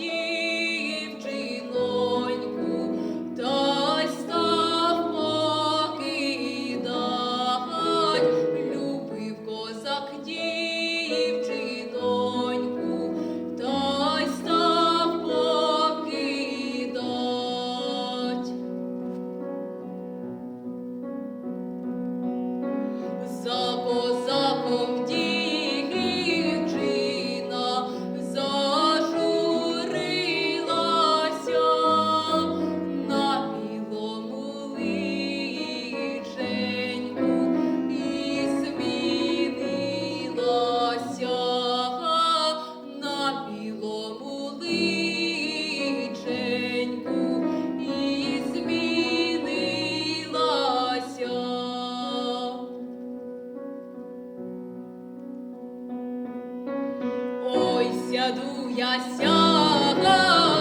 you. сяду я сяга.